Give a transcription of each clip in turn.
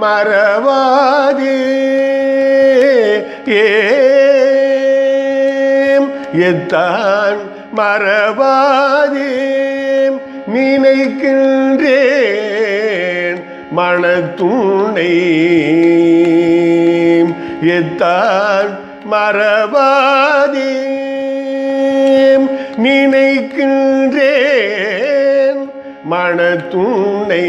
மறவாதே. ஏத்தான் எத்தான் மறவாதே. நினைக்கின்றேன் மனத்துணை எத்தான் மறவாதே. நினைக்கின்றேன் மனத்துணை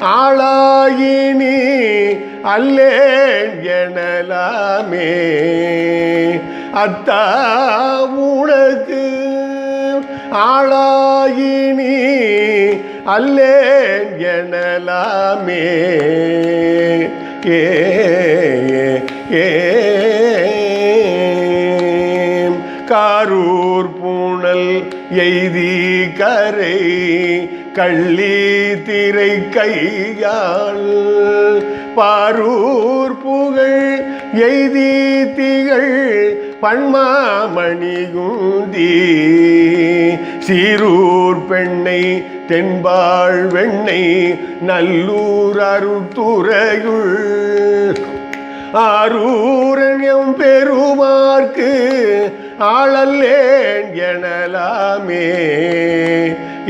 ஆளாயினி அல்லேன் எனலாமே. அத்தா உனக்கு ஆளாயினி அல்லேன் எனலாமே. ஏ காரூர் பூணல் எய்தி கரை கள்ளி திரை கையால் பாரூர் புகழ் எய்தி திகழ் பன்மாமணி குந்தி. சீரூர் பெண்ணை தென்பாள் வெண்ணை நல்லூர் அருத்துறையுள் ஆரூரன் பெருமார்க்கு ஆளல்லேன் எனலாமே.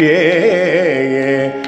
ஏ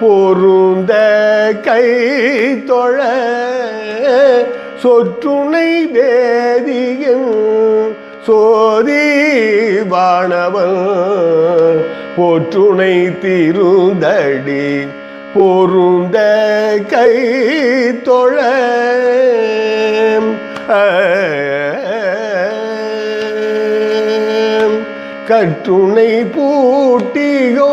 பொருந்த கை தொழ சொற்றுணை வேதியும் சோதி வாணவன் போற்றுணை திருந்தடி பொருந்த கை தொழ கற்றுணை பூட்டியோ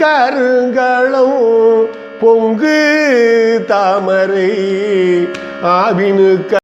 கருங்களும் பொங்கு தாமரை ஆவினு